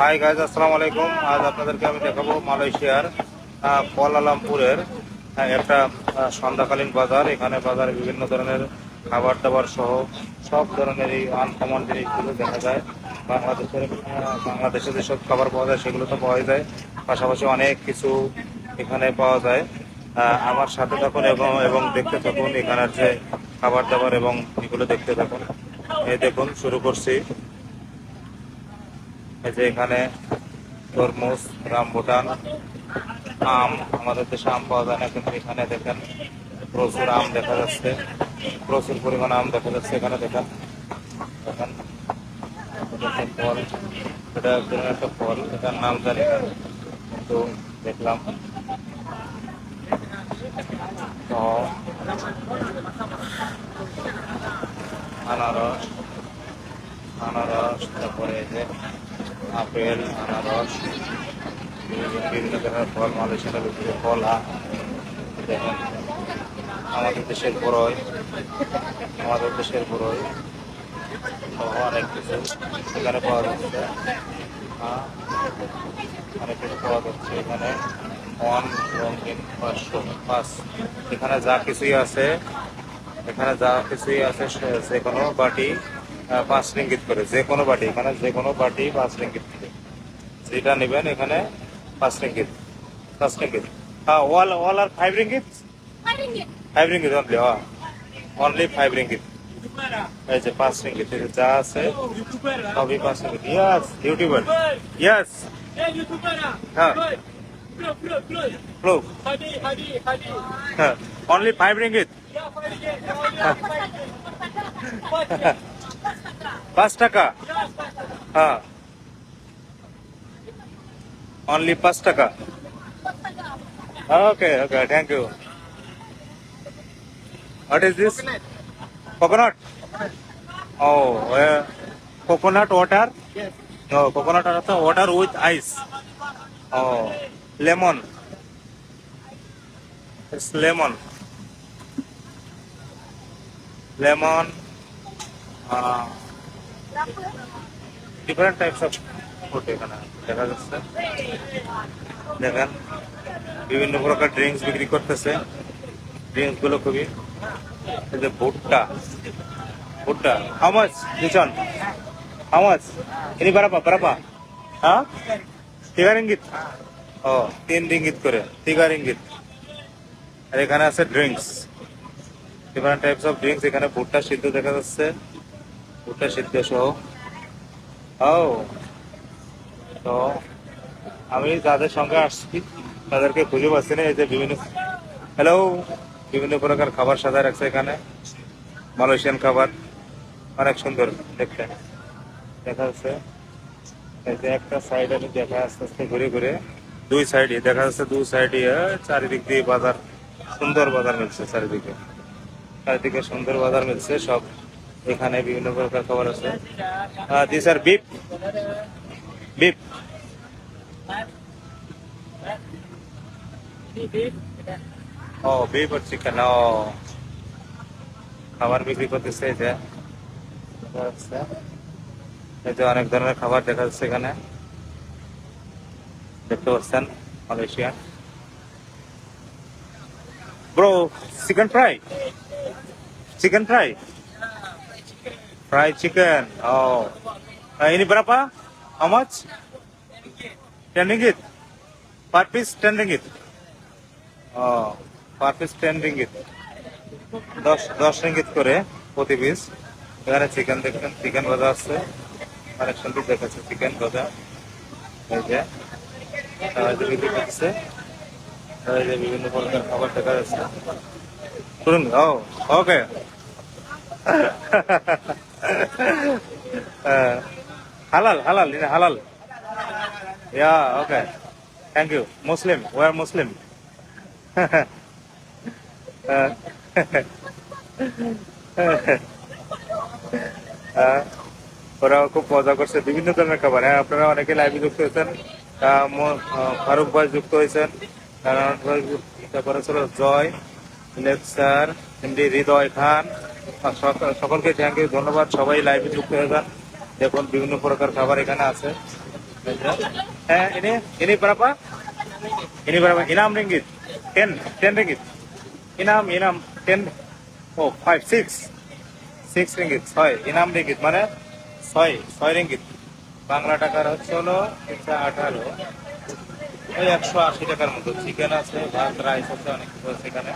Hi guys আসসালামু আলাইকুম। আজ আপনাদেরকে আমি দেখাবো মালয়েশিয়ার কুয়ালালামপুরের একটা সন্ধ্যাকালীন বাজার। এখানে বাজারে বিভিন্ন ধরনের খাবার দাবার সহ সব ধরনের এই আনকমন জিনিসগুলো দেখা যায়। বাংলাদেশের বাংলাদেশে যেসব খাবার পাওয়া যায়, সেগুলো তো পাওয়া যায়। পাশাপাশি অনেক কিছু এখানে পাওয়া যায়। আমার সাথে থাকুন এবং এবং দেখতে থাকুন এখানের যে খাবার দাবার এবং এগুলো দেখতে থাকুন। এই দেখুন, শুরু করছি। এই যে এখানে তরমুজ রামবুটান আম, আমাদের দেশে আম পাওয়া যায় না, কিন্তু এখানে দেখেন প্রচুর আম দেখা যাচ্ছে। প্রচুর পরিমাণ আম দেখা যাচ্ছে এখানে, দেখেন। দেখেন ফল, এটা এক ধরনের একটা ফল, এটার নাম জানি না, কিন্তু দেখলাম। তো, আনারস আনারস, তারপরে যে আপেল আনারস বিভিন্ন ধরনের ফল মালয়েশিয়ার ভিতরে কলা দেখেন আমাদের দেশের বড়ই আমাদের দেশের বড়ই অনেক কিছু এখানে পাওয়া যাচ্ছে হ্যাঁ, অনেক কিছু পাওয়া যাচ্ছে এখানে ওয়ান রঙিন পাঁচশো পাঁচ এখানে যা কিছুই আছে এখানে যা কিছুই আছে সে- যে কোনো বাটি পাঁচ রিঙ্গিত করে যে কোনো বাটি এখানে যে কোনো বাটি পাঁচ রিঙ্গিত করে যেটা নেবেন এখানে পাঁচ রিঙ্গিত পাঁচ রিঙ্গিত হ্যাঁ ওয়াল ওয়াল আর five ringgit five ringgit only হ্যাঁ অনলি ফাইভ রিঙ্গিত এই যে পাঁচ রিঙ্গিত এই যে যা আছে সবই পাঁচ ringgit yes YouTuber yes Hey, YouTuber ah. Huh. Floyd. Floyd, Floyd, Floyd. ফ্লো Hadi, Hadi, Hadi. হ্যাঁ অনলি ফাইভ রিঙ্গিত পাঁচ টাকা. হ্যাঁ। অনলি পাঁচ টাকা? Okay okay thank you what is this coconut O coconut water ও coconut water with ice O lemon it's lemon lemon different types of food এখানে দেখা যাচ্ছে। দেখেন, বিভিন্ন প্রকার ড্রিঙ্কস বিক্রি করতেছে। ড্রিঙ্কসগুলো খুবই যে ভুট্টা। ভুট্টা। How much দিচন how much ini berapa berapa হ্যাঁ? Tiga ringgit? ও, তিন রিঙ্গিত করে। তিগা রিঙ্গিত আর এখানে আছে drinks different types of drinks এখানে ভুট্টা সিদ্ধ দেখা যাচ্ছে। ভুট্টা সিদ্ধ সহ। ও তো আমি যাদের সঙ্গে আসছি, তাদেরকে খুঁজে পাচ্ছি না, এই যে বিভিন্ন হ্যালো বিভিন্ন প্রকার খাবার সাজায় রাখছে এখানে। মালয়েশিয়ান খাবার, অনেক সুন্দর দেখতে। দেখা যাচ্ছে, এই যে একটা সাইড আমি দেখা আস্তে আস্তে ঘুরে ঘুরে, দুই সাইডে দেখা যাচ্ছে দুই সাইডে চারিদিক দিয়ে বাজার, সুন্দর বাজার মিলছে চারিদিকে। চারিদিকে সুন্দর বাজার মিলছে, সব এখানে বিভিন্ন প্রকার খাবার আছে। This are beef. বিপ। ও, বিপ আর চিকেন ও। খাবার বিক্রি করতেছে। এই যে। অনেক ধরনের খাবার দেখা যাচ্ছে এখানে। দেখতে পাচ্ছেন Malaysia bro, chicken fry? Chicken fry? Fry chicken O ini berapa? How much? 10 ringgit. Per piece 10 ringgit. ও পার পিস টেন রিঙ্গিত দশ দশ রিঙ্গিত করে প্রতি পিস এখানে চিকেন দেখবেন চিকেন ভাজা আছে। অনেক সুন্দর দেখাচ্ছে চিকেন ভাজা এই যে সবাই যে বিক্রি করছে এই যে বিভিন্ন প্রকার খাবার দেখা যাচ্ছে। শুনুন, ও ওকে হালাল হালাল হালাল yeah okay thank you Muslim or Muslim ah, ওরা খুব মজা করছে। বিভিন্ন ধরনের খাবার। হ্যাঁ আপনারা অনেকে লাইভে যুক্ত হয়েছেন। ফারুক ভাই যুক্ত হয়েছেন। তারপরে ছিল জয় লেকচার এমডি হৃদয় খান। আর সকলকে ইউ ধন্যবাদ সবাই লাইভে যুক্ত হয়ে দেখুন বিভিন্ন প্রকার খাবার এখানে আছে ini ini berapa? Ini berapa? Enam ringgit. Ten, ten ringgit. Enam, enam, ten. Oh, five, six. Six ringgit. ছয় ইনাম রিঙ্গিত মানে ছয় ছয় রিঙ্গিত বাংলা টাকার হচ্ছে হলো আঠারো একশো আশি টাকার মতো চিকেন আছে ভাত রাইস আছে অনেক কিছু আছে এখানে।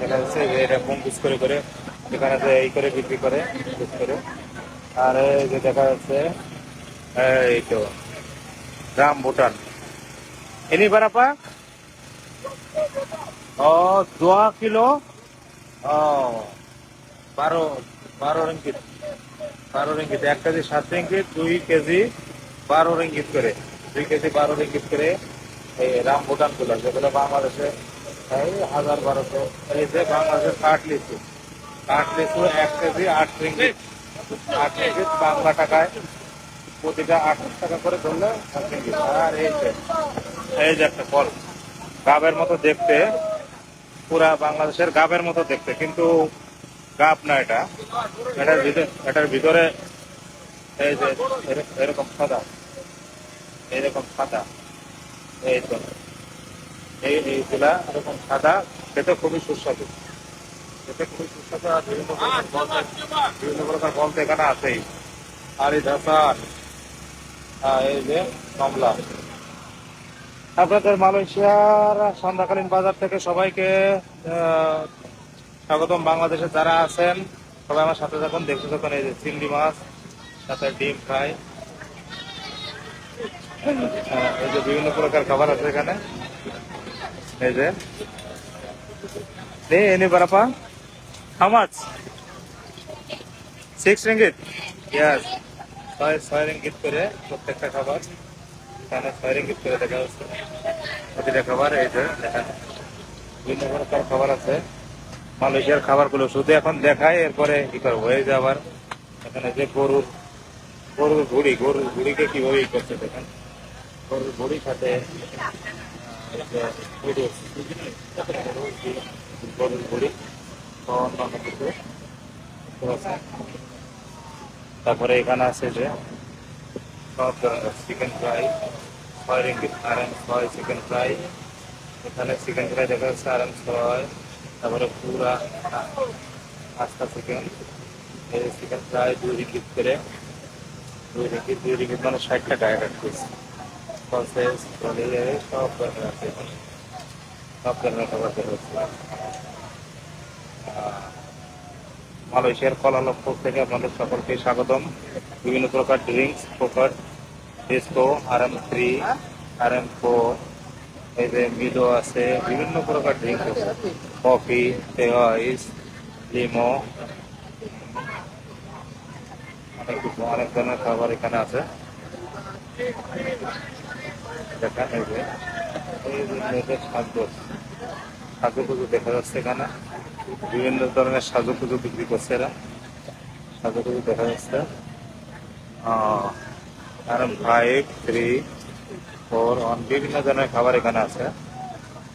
দেখা যাচ্ছে যে এরকম পিস করে করে এখানে যে এই করে বিক্রি করে পিস করে। আর যে দেখা যাচ্ছে এই তো গ্রাম Bhutan. ini berapa? Oh, dua kilo. Oh, বারো বারো রিঙ্গিত বারো রিঙ্গিত এক কেজি সাত রিঙ্গিত দুই কেজি বারো রিঙ্গিত করে। দুই কেজি বারো রিঙ্গিত করে এই রাম ভুটানগুলো যেগুলো বাংলাদেশে এই হাজার বারোশো। এই যে বাংলাদেশের কাঠ লিচু। কাঠ লিচু এক কেজি আট রিঙ্গিত। আট রিঙ্গিত বাংলা টাকায়। প্রতিটা আট টাকা করে ধরলে আর এই যে এই যে একটা ফল। গাবের মতো দেখতে। পুরা বাংলাদেশের গাবের মতো দেখতে। কিন্তু গাব না এটা। এটার ভিতরে এটার ভিতরে এই যে এর- এরকম সাদা। এরকম সাদা। এই তো। এই এইগুলা এরকম সাদা, খেতে খুবই সুস্বাদু। খেতে খুবই সুস্বাদু আর বিভিন্ন প্রকার বিভিন্ন প্রকার বলতে এখানে আছেই। আর এই ধাসান এই যে কমলা। আপনাদের মালয়েশিয়ার সন্ধ্যাকালীন বাজার থেকে সবাইকে স্বাগতম। বাংলাদেশে যারা আছেন, সবাই আমার সাথে থাকুন। দেখতে থাকুন এই যে চিংড়ি মাছ, সাথে ডিম ফ্রাই। বিভিন্ন প্রকার খাবার আছে এখানে। এই যে। নে এনে বারাপা how much six ringgit yes ছয় ছয় রিঙ্গিত করে প্রত্যেকটা খাবার। এখানে ছয় রিঙ্গিত করে দেখা যাচ্ছে। প্রতিটা খাবার, এই যে বিভিন্ন প্রকার খাবার আছে। মালয়েশিয়ার খাবারগুলো শুধু এখন দেখায় এরপরে কি করব। এই যে আবার, এখানে যে গরুর গরুর ঘুড়ি গরুর ঘুড়িকে কীভাবে ই করছে দেখেন। গরুর সাথে গরুর গরুর অন্যান্য তারপরে এখানে আছে যে সব ধরনের চিকেন ফ্রাই ছয় রিঙ্গিত আর এম ছয় চিকেন ফ্রাই এখানে চিকেন ফ্রাই দেখা যাচ্ছে আর এম ছয় তারপরে পুরা আস্তা চিকেন এই চিকেন ফ্রাই দুই রিঙ্গিত করে। দুই রিঙ্গিত দুই রিঙ্গিত মানে ষাট টাকা এক পিস সসেস পনির সব মালয়েশিয়ার কলালামপুর থেকে আপনাদের সকলকে স্বাগতম। বিভিন্ন প্রকার ড্রিঙ্কস প্রকার disco R M three R M four এই যে মিডো আছে, বিভিন্ন প্রকার ড্রিঙ্কস আছে। কফি আইস লিমো অনেক অনেক ধরনের খাবার এখানে আছে। দেখেন এই যে এই যে মেয়েদের সাজগোজ সাজুগুজু দেখা যাচ্ছে এখানে বিভিন্ন ধরনের সাজুগুজু বিক্রি করছে এরা সাজুগুজু দেখা যাচ্ছে আর ফাইভ থ্রি ফোর ওয়ান বিভিন্ন ধরনের খাবার এখানে আছে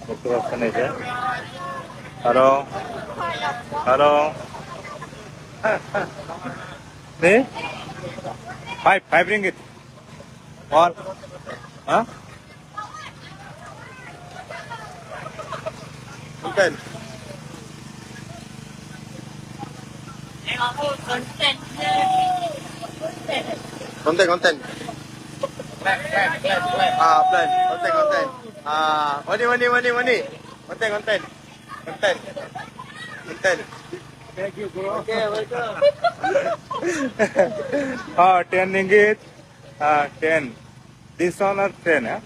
দেখতে পাচ্ছেন এই যে hello hello five five ringgit और हाँ ঢুকেন Content, konten. Ah, plan. Content, content. Ah, money, money, money, money. Content, content. Content. Content. Thank you, bro. Okay, welcome. ah, 10 ringgit. Ah, 10. This one are 10, eh?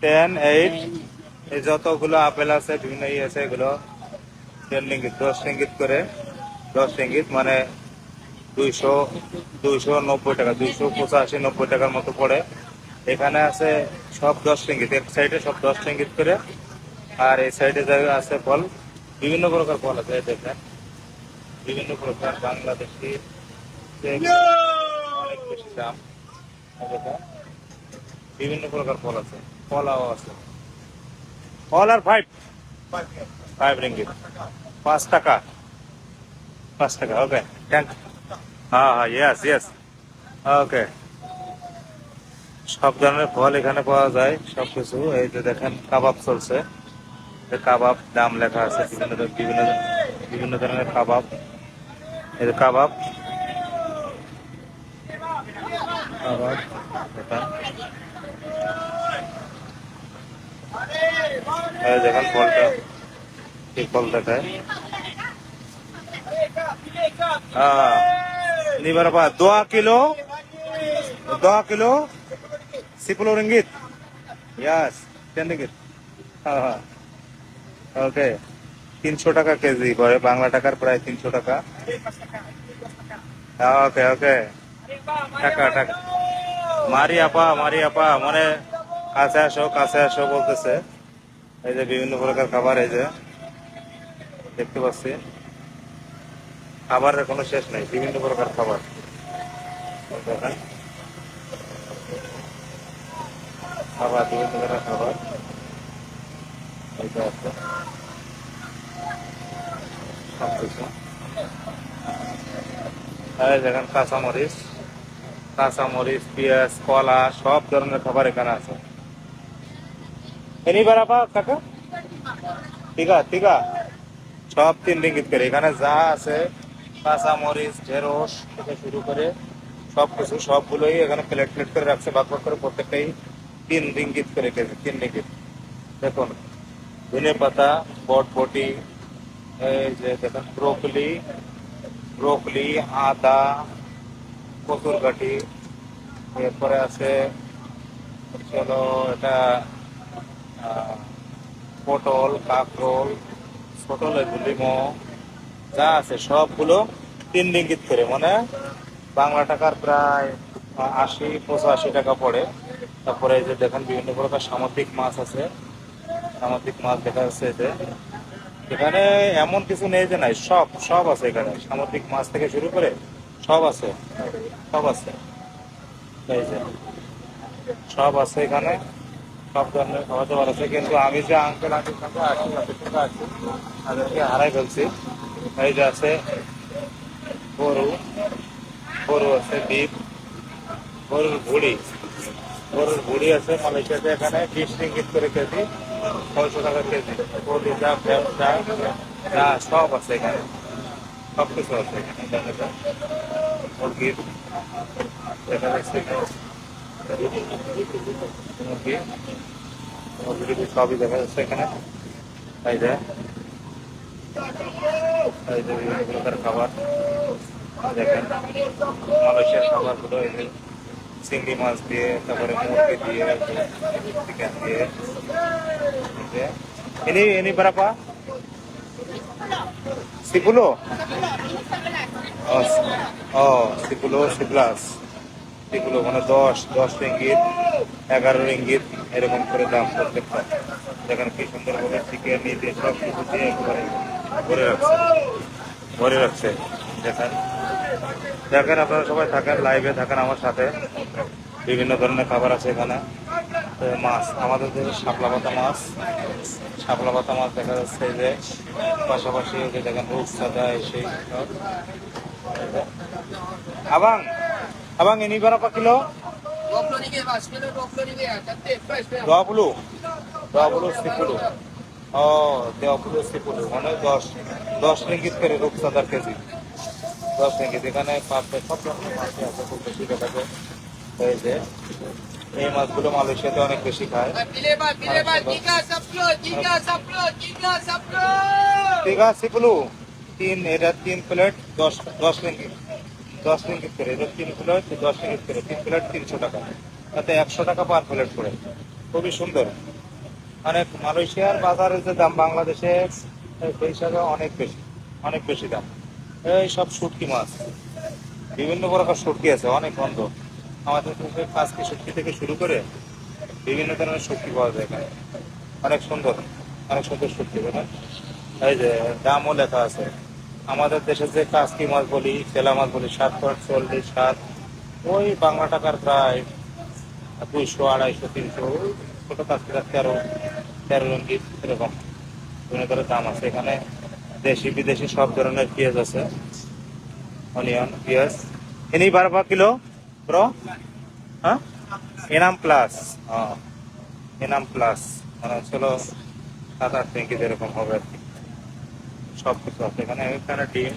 10, 8. 10. এই যতগুলো apple আছে বিভিন্ন ইয়ে আছে এগুলো দশ রিঙ্গিত করে দশ রিঙ্গিত মানে দুইশো দুইশো নব্বই টাকা দুইশো পঁচাশি নব্বই টাকার মতো পড়ে। এখানে আছে সব দশ রিঙ্গিত এক সাইডে সব দশ রিঙ্গিত করে আর এই সাইডে আছে ফল বিভিন্ন প্রকার ফল আছে দেখেন। বিভিন্ন প্রকার বাংলাদেশি অনেক বেশি দাম বিভিন্ন প্রকার ফল আছে কলাও আছে। ফল আর ফাইভ ফাইভ রিঙ্গিত পাঁচ টাকা পাঁচ টাকা ওকে থ্যাংক হ্যাঁ হ্যাঁ ইয়েস ইয়েস ওকে সব ধরনের ফল এখানে পাওয়া যায়, সব কিছু। এই যে দেখেন, কাবাব চলছে। কাবাব, দাম লেখা আছে বিভিন্ন বিভিন্ন বিভিন্ন ধরনের কাবাব। এই কাবাব। কাবাব এই দেখেন ফলটা কি ফল দেখায় हाँ ini berapa? Dua kilo? Dua kilo? Sepuluh ringgit? Yes, ten ringgit. হ্যাঁ ওকে তিনশো টাকা কেজি করে বাংলা টাকার প্রায় তিনশো টাকা ওকে ওকে টাকা টাকা মারি আপা মারি আপা মানে কাছে আসো কাছে আসো বলতেছে এই যে বিভিন্ন প্রকার খাবার, এই যে দেখতে পাচ্ছি। খাবারের কোনো শেষ নেই, বিভিন্ন প্রকার খাবার। খাবার, বিভিন্ন প্রকার খাবার। এইটা আছে। দেখেন কাঁচামরিচ। কাঁচামরিচ, পেঁয়াজ, কলা, সব ধরনের খাবার এখানে আছে। এনি বারাবা কাকা? টিকা টিকা। সব তিন রিঙ্গিত করে। এখানে যা আছে, কাঁচা মরিচ, ঢেঁড়স থেকে শুরু করে সব কিছু সবগুলোই এখানে প্লেট প্লেট করে রাখছে, ভাগ ভাগ করে প্রত্যেকটাই তিন রিঙ্গিত করে কেজি তিন রিঙ্গিত দেখুন, ধনে পাতা, বটবটি, এই যে দেখুন, ব্রোকলি ব্রোকলি, আদা কচুর কাঠি এরপরে আছে হলো এটা পটল, কাঁকরোল ছোট লেবু লিমো, যা আছে সবগুলো তিন রিঙ্গিত করে মানে বাংলা টাকার প্রায় আশি, পঁচাশি টাকা পড়ে। তারপরে যে দেখেন বিভিন্ন প্রকার সামুদ্রিক মাছ আছে। সামুদ্রিক মাছ দেখা যাচ্ছে এতে। এখানে এমন কিছু নেই যে নাই, সব সব আছে এখানে। সামুদ্রিক মাছ থেকে শুরু করে সব আছে। সব আছে। সব আছে এখানে। সব ধরনের খাবার দাবার আছে কিন্তু আমি যে আঙ্কেল আন্টির সঙ্গে আছি তাদের সঙ্গে আছি, তাদেরকে হারাই ফেলছি। এই যে আছে গরু গরু আছে বিপ গরুর ভুড়ি। গরুর ভুড়ি আছে মালয়েশিয়াতে এখানে, বিশ রিঙ্গিত করে কেজি, ছয়শো টাকা কেজি। কলিজা ব্যবসা, যা সব আছে এখানে। সব কিছু আছে এখানে, দেখা মুরগির দেখা যাচ্ছে মুরগি মুরগি সবই দেখা যাচ্ছে এখানে এই যে এই যে বিভিন্ন প্রকার খাবার দেখেন মালয়েশিয়ার খাবারগুলো এই যে চিংড়ি মাছ দিয়ে তারপরে মুরগি দিয়ে চিকেন দিয়ে এই যে ini ini berapa? Sepuluh? Oh, s- oh, sepuluh, sebelas. Sepuluh মানে দশ দশ রিঙ্গিত, এগারো রিঙ্গিত, এরকম করে দাম প্রত্যেকটা। দেখেন কি সুন্দর ভাবে চিকেন দিয়ে সব কিছু দিয়ে একেবারে ভরে রাখছে। ভরে রাখছে। দেখেন। দেখেন আপনারা সবাই থাকেন লাইভে থাকেন আমার সাথে। বিভিন্ন ধরনের খাবার আছে এখানে। মাছ, আমাদের শাপলা পাতা মাছ, শাপলা পাতা মাছ দেখা যাচ্ছে যে পাশাপাশি দেখেন রূপ সাদা সব আবাং! আবাং ini berapa kilo? 20 ringgit mas, kilo 20 ringgit ya, cantik, fresh, fresh. 20 20 sepuluh oh 20 sepuluh মানে 10 10 রিঙ্গিত করে রূপসাদার কেজি 10 রিঙ্গিত এখানে পাবে সব রকমের মাছ আছে খুব বেশি দেখা যায় এই মাছগুলো মালয়েশিয়াতে অনেক বেশি খায়. তিগা সিপলু তিন এটা তিন প্লেট দশ দশ রিঙ্গিত দশ রিঙ্গিত করে। এটা তিন প্লেট দশ রিঙ্গিত করে। তিন প্লেট তিনশো টাকা। তাতে একশো টাকা পার প্লেট করে। খুবই সুন্দর। অনেক মালয়েশিয়ার বাজারের যে দাম, বাংলাদেশে সেই হিসাবে অনেক বেশি অনেক বেশি দাম। এই সব শুটকি মাছ। বিভিন্ন প্রকার শুটকি আছে, অনেক গন্ধ। আমাদের কাজকি শুটকি থেকে শুরু করে বিভিন্ন ধরনের শুটকি পাওয়া যায় এখানে। অনেক সুন্দর অনেক সুন্দর শুটকি। এই যে দামও লেখা আছে। আমাদের দেশে যে কাজকি মাছ বলি তেলা মাছ বলি, সাত পয়েন্ট চল্লিশ সাত, ওই বাংলা টাকার প্রায় দুইশো, আড়াইশো, তিনশো, ছোট কাজকিরা তেরো তেরো রঙ্গিত এরকম ধরনের দাম আছে এখানে। দেশি, বিদেশি সব ধরনের পেঁয়াজ আছে, অনিয়ন, পেঁয়াজ। এনি বারো কিলো? ব্রো? হ্যাঁ? এনাম প্লাস। এনাম প্লাস। মানে হচ্ছিল সাত আট রিঙ্গিত এরকম হবে আর কি। সব আছে। এখানে এখানে ডিম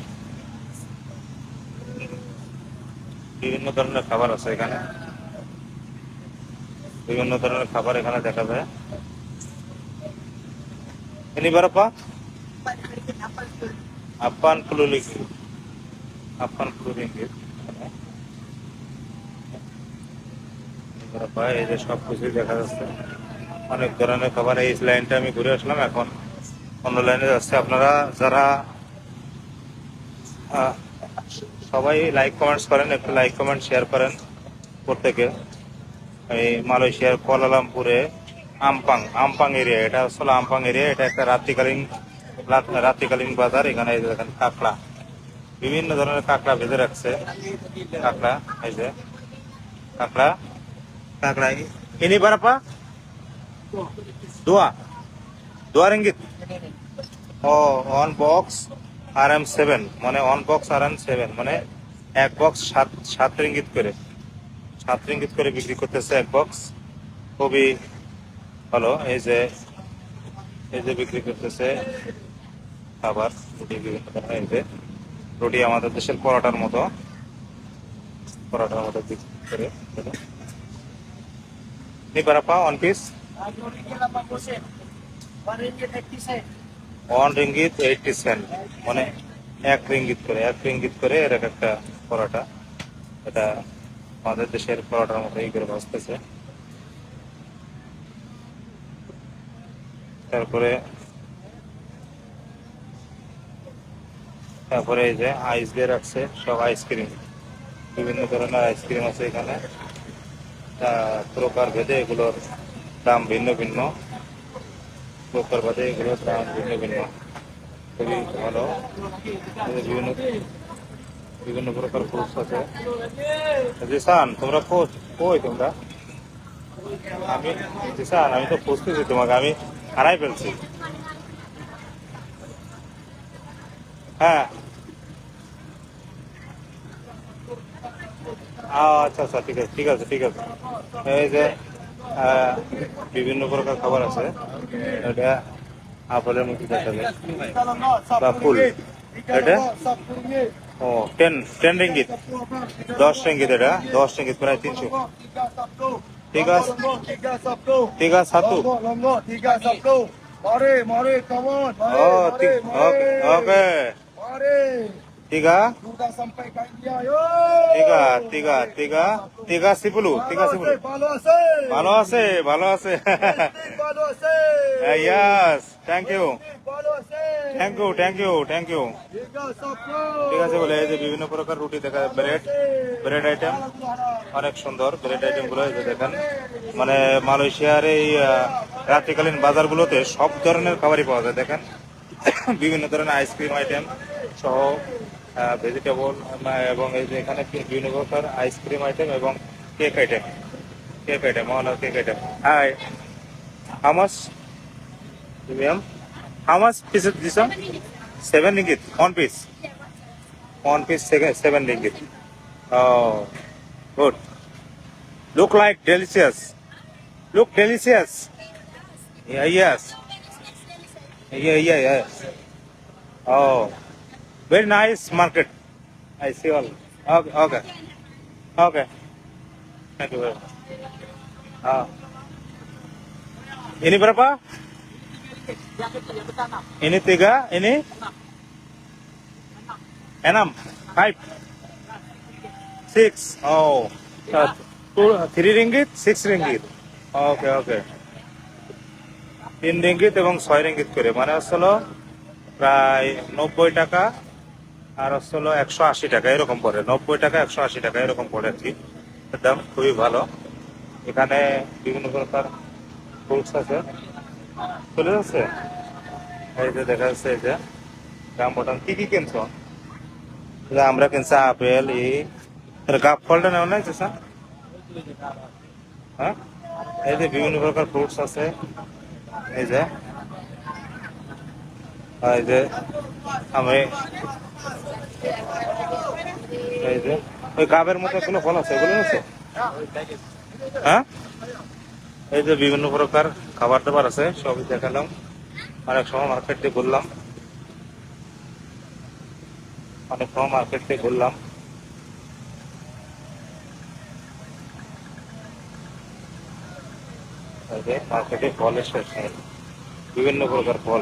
বিভিন্ন ধরনের খাবার আছে এখানে। বিভিন্ন ধরনের খাবার এখানে দেখা যায়। puluh ringgit? Apaan puluh ringgit? berapa এই যে সব কিছুই দেখা যাচ্ছে। অনেক ধরনের খাবার, এই লাইনটা আমি ঘুরে আসলাম, এখন অন্য লাইনে যাচ্ছে। আপনারা যারা সবাই লাইক কমেন্টস করেন, একটু লাইক কমেন্ট শেয়ার করেন প্রত্যেকে। এই মালয়েশিয়ার কোয়ালালামপুরে আমপাং আমপাং এরিয়া এটা আসলে আমপাং এরিয়া এটা একটা রাত্রিকালীন রাত্রিকালীন বাজার, এখানে দেখেন কাঁকড়া। বিভিন্ন ধরনের কাঁকড়া ভেজে রাখছে। কাঁকড়া, এই যে কাঁকড়া কাঁকড়া ইনি বারাপা? দোয়া। দোয়া ringgit O on box R M seven মানে on box R M seven মানে এক বক্স সাত সাত রিঙ্গিত করে। সাত রিঙ্গিত করে বিক্রি করতেছে এক বক্স খুবই ভালো, এই যে এই যে বিক্রি করতেছে খাবার এই যে, রুটি আমাদের দেশের পরোটার মতো। পরোটার মতো বিক্রি করে নি বারাপা one piece one ringgit eighty cent মানে এক রিঙ্গিত করে, এক রিঙ্গিত করে এর এক একটা পরোটা। এটা আমাদের দেশের পরোটার মতো এই করে ভাজতেছে। তারপরে তারপরে এই যে আইস দিয়ে রাখছে, সব আইসক্রিম বিভিন্ন ধরনের আইসক্রিম আছে এখানে। প্রকার ভেদে এগুলোর দাম ভিন্ন ভিন্ন। প্রকার ভেদে এগুলোর দাম ভিন্ন ভিন্ন। খুবই ভালো। বিভিন্ন বিভিন্ন প্রকার ফ্রুটস আছে। জিসান, তোমরা কই তোমরা? আমি জিসান, আমি তো খুঁজতেছি তোমাকে, আমি হারাই ফেলছি। হ্যাঁ। আচ্ছা আচ্ছা ঠিক আছে ঠিক আছে ঠিক আছে। এই যে বিভিন্ন প্রকার খাবার আছে। এটা আপেলের মধ্যে দেখা যায়। বা ফুল। এটা? ও, টেন টেন রিঙ্গিত। দশ রিঙ্গিত এটা। দশ রিঙ্গিত, প্রায় তিনশো। ঠিক আছে? ঠিক আছে, সাতু। tiga satu. Tiga, Sudah sampai India, yo. tiga, tiga, tiga, tiga sepuluh, tiga sepuluh. ভালো আছে ভালো আছে Balo ase. Yes thank you. Thank you thank you thank you ঠিক আছে বলে এই যে বিভিন্ন প্রকার রুটি দেখা যায় ব্রেড ব্রেড আইটেম অনেক সুন্দর ব্রেড আইটেমগুলো এই যে দেখেন। মানে মালয়েশিয়ার এই রাত্রিকালীন বাজারগুলোতে সব ধরনের খাবারই পাওয়া যায় দেখেন। বিভিন্ন ধরনের আইসক্রিম আইটেম সহ ভেজিটেবল এবং এই যে এখানে বিভিন্ন প্রকার আইসক্রিম আইটেম এবং cake item cake item all cake item hi how much ma'am how much piece this seven ringgit one piece piece seven, seven ringgit. Oh, good. Look like delicious. Look delicious. Yeah, yes. Yeah, yeah, yes. Oh, very nice market. I see all. Okay, okay, okay. Thank you very much. Ah. Ini berapa? Ini tiga, ini enam, five, six. Oh, uh, three ringgit, six ringgit. Okay, okay. তিন ringgit এবং ছয় ringgit করে মানে হচ্ছিল প্রায় নব্বই টাকা আর হচ্ছিল একশো আশি টাকা, এরকম পড়ে। নব্বই টাকা, একশো আশি টাকা, এরকম পড়ে আর কি। দাম খুবই ভালো। এখানে বিভিন্ন প্রকার ফ্রুটস আছে। চলে যাচ্ছে? এই যে দেখা যাচ্ছে, এই যে দাম বটাম কি কি কিনছো? আমরা কিনছি আপেল ই গাপ ফলটা নেওয়া নাই স্যার? হ্যাঁ? এই যে বিভিন্ন প্রকার ফ্রুটস আছে। এই যে এই যে আমি এই যে, ওই গাবের মতো কোনো ফল আছে? হ্যাঁ? এই যে বিভিন্ন প্রকার খাবার দাবার আছে, সবই দেখালাম। অনেক সময় মার্কেট দিয়ে ঘুরলাম। অনেক সময় মার্কেট দিয়ে ঘুরলাম। মার্কেটে ফলের শেষ নেই। বিভিন্ন প্রকার ফল।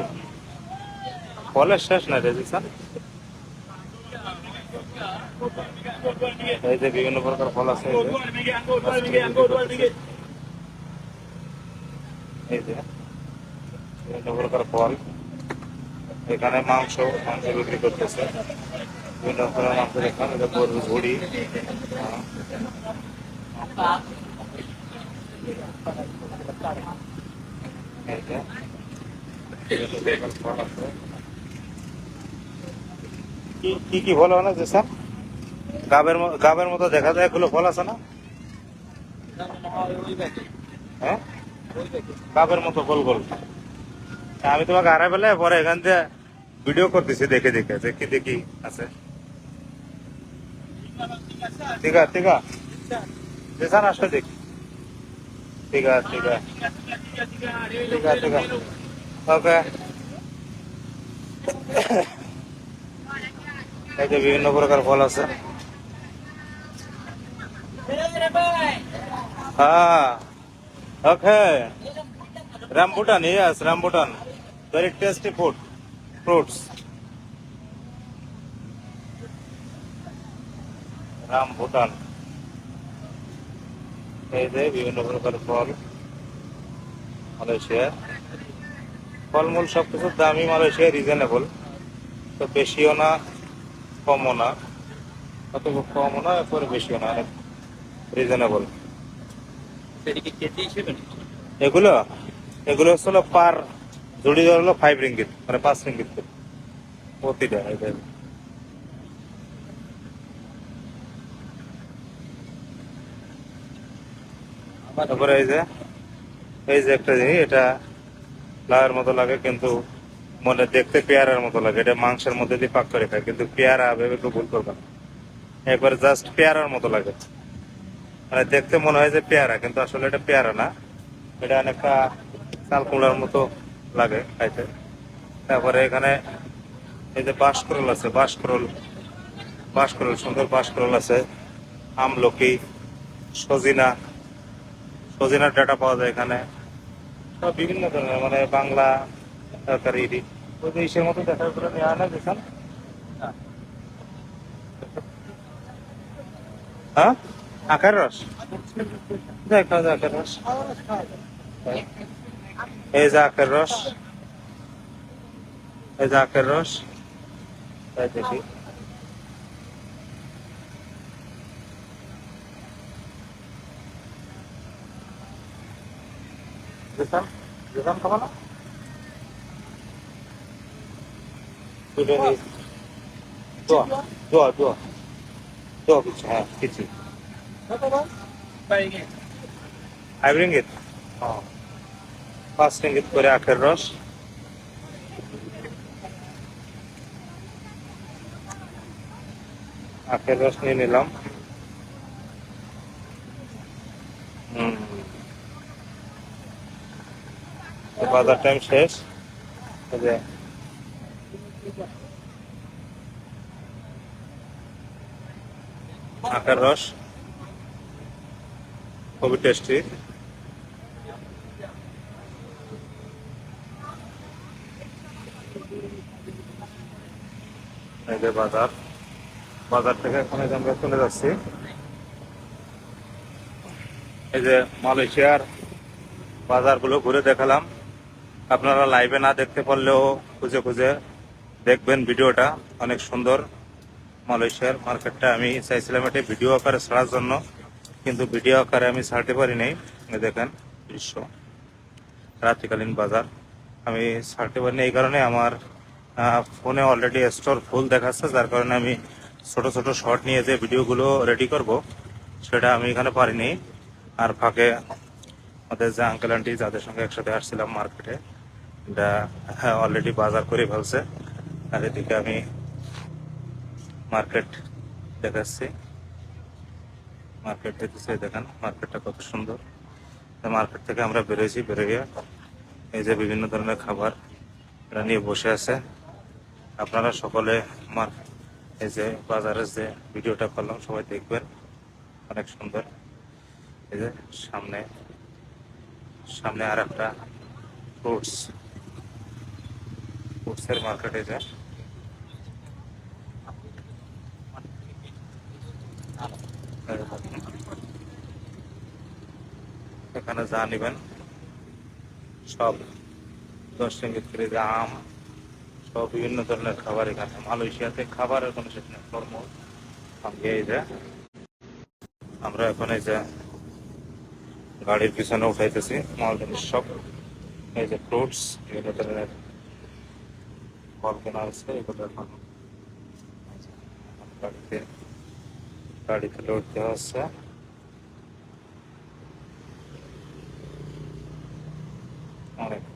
ফলের শেষ নাই রেজিস্টার এই যে বিভিন্ন প্রকার ফল আছে, এই যে। বিভিন্ন প্রকার ফল। এখানে মাংস মাংস বিক্রি করতেছে। বিভিন্ন প্রকার মাংস এখানে যে গরুর ঘুড়ি ফল আছে। কি কি ফল আছে স্যার? গাবের গাবের মতো দেখা যায় এগুলো ফল আছে না? হ্যাঁ? কাপের মতো গোল গোল। আমি তোমাকে হারাই পেলে পরে এখান থেকে ভিডিও করতেছি, দেখে দেখে যে কি দেখি আছে। ঠিক আছে ঠিক আছে দেখান আসলে দেখি। ঠিক আছে ঠিক আছে ঠিক আছে ঠিক আছে ওকে। যে বিভিন্ন প্রকার ফল আছে. রামভুটান এই যে বিভিন্ন প্রকার ফল। মালয়েশিয়া। ফলমূল সবকিছুর দামই মালয়েশিয়া রিজনেবল তো বেশিও না। কমও না অত কমও না এরপরে বেশিও না অনেক রিজনেবল এগুলো এগুলো হলো পার জুড়ি হলো ফাইভ রিঙ্গিত মানে পাঁচ রিঙ্গিত প্রতিটা তারপরে এই যে এই যে একটা জিনিস এটা লাউয়ের মতো লাগে কিন্তু মনে দেখতে পেয়ারার মতো লাগে। এটা মাংসের মধ্যে দিয়ে পাক করে খায়, কিন্তু পেয়ারা ভেবে কেউ ভুল করবে। না একবার জাস্ট পেয়ারার মতো লাগে। মানে দেখতে মনে হয় যে পেয়ারা, কিন্তু আসলে এটা পেয়ারা না। এটা অনেকটা চাল কুমড়ার মতো লাগে খাইতে। তারপরে এখানে এই যে বাঁশকরল আছে, বাঁশকরল বাঁশকরল, সুন্দর বাঁশকরল আছে। আমলকি, সজিনা, সজিনার ডাটা পাওয়া যায় এখানে। বিভিন্ন ধরনের মানে বাংলা তরকারি ইসের মতো দেখার করে নেওয়া না, দেখেন। হ্যাঁ? আখের রস? দেখা যায় রস। এই যে আখের রস। এই যে আখের রস। তাই দেখি। দিতাম দিতাম খাব দুটো এই দোয়া দোয়া দোয়া দোয়া কিছু হ্যাঁ কিছু ফাইভ রিঙ্গিত হ্যাঁ পাঁচ করে আখের রস আখের রস নিয়ে নিলাম বাজার টাইম শেষ। আখের রস। খুবই টেস্টি এই যে বাজার। বাজার থেকে এখন আমরা চলে যাচ্ছি। এই যে মালয়েশিয়ার বাজারগুলো ঘুরে দেখালাম। আপনারা লাইভে না দেখতে পারলেও খুঁজে খুঁজে দেখবেন ভিডিওটা। অনেক সুন্দর। মালয়েশিয়ার মার্কেটটা আমি চাইছিলাম এটা ভিডিও আকারে ছাড়ার জন্য, কিন্তু ভিডিও আকারে আমি ছাড়তে পারি নাই। দেখেন দৃশ্য। রাত্রিকালীন বাজার। আমি ছাড়তে পারিনি এই কারণে আমার ফোনে অলরেডি স্টোর ফুল দেখাচ্ছে, যার কারণে আমি ছোট ছোট শর্ট নিয়ে যে ভিডিওগুলো রেডি করব, সেটা আমি এখানে পারিনি আর ফাঁকে আমাদের যে আঙ্কেল আন্টি যাদের সঙ্গে একসাথে আসছিলাম মার্কেটে এটা অলরেডি বাজার করে ফেলছে। আর এদিকে আমি মার্কেট দেখাচ্ছি। মার্কেট দেখতেছি এই দেখেন মার্কেটটা কত সুন্দর। মার্কেট থেকে আমরা বেরোয়েছি বেরোয় এই যে বিভিন্ন ধরনের খাবার এরা নিয়ে বসে আছে। আপনারা সকলে আমার এই যে বাজারের যে ভিডিওটা করলাম, সবাই দেখবেন। অনেক সুন্দর। এই যে সামনে সামনে আর একটা ফ্রুটস। ফ্রুটসের মার্কেটে যায় এখানে যা নিবেন, সব দশ করে যে আম, সব বিভিন্ন ধরনের খাবার এখানে। মালয়েশিয়াতে খাবারের কোনো শেষ নেই এই যে, আমরা এখন এই যে গাড়ির পিছনে উঠাইতেছি মাল জিনিস সব। এই যে ফ্রুটস বিভিন্ন ধরনের ফল কেনা আছে এগুলো এখন গাড়িতে গাড়িতে লোড দেওয়া হচ্ছে।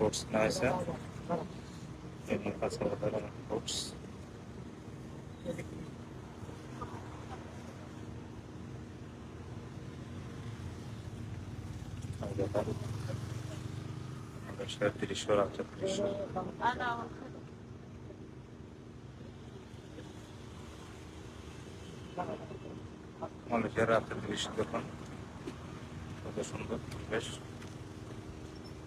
ফ্রুটস নেওয়া হয়েছে কাঁচা বাজার অনেক তিরিশশো রাখছে তিরিশশো মালয়েশিয়ার রাত্রে দৃশ্য দেখুন কত সুন্দর পরিবেশ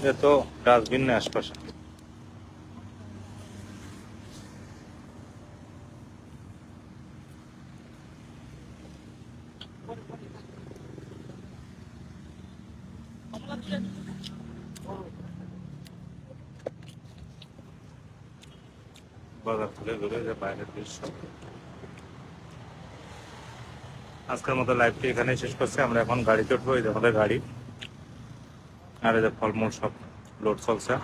এটা তো ডাস্টবিন নেই আশপাশে। বাজার বাইরের দৃশ্য। আজকের মতো লাইভটি এখানেই শেষ করছি। আমরা এখন গাড়িতে উঠবো আমাদের গাড়ি। আর এই যে ফলমূল সব লোড চলছে।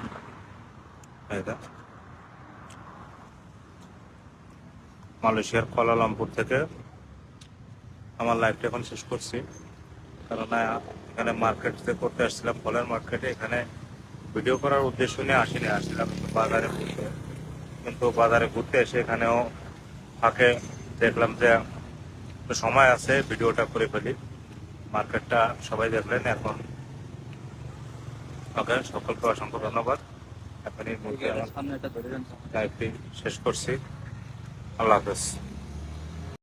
মালয়েশিয়ার কোয়ালালামপুর থেকে আমার লাইফটা এখন শেষ করছি। কারণ এখানে মার্কেট করতে আসছিলাম, ফলের মার্কেটে এখানে ভিডিও করার উদ্দেশ্য নিয়ে আসিনি, আসছিলাম বাজারে ঘুরতে। কিন্তু বাজারে ঘুরতে এসে এখানেও ফাঁকে দেখলাম যে সময় আছে ভিডিওটা করে ফেলি। মার্কেটটা সবাই দেখলেন, এখন ওকে সকলকে অসংখ্য ধন্যবাদ। মুহূর্তে আমার লাইভটি শেষ করছি। আল্লাহ হাফেজ।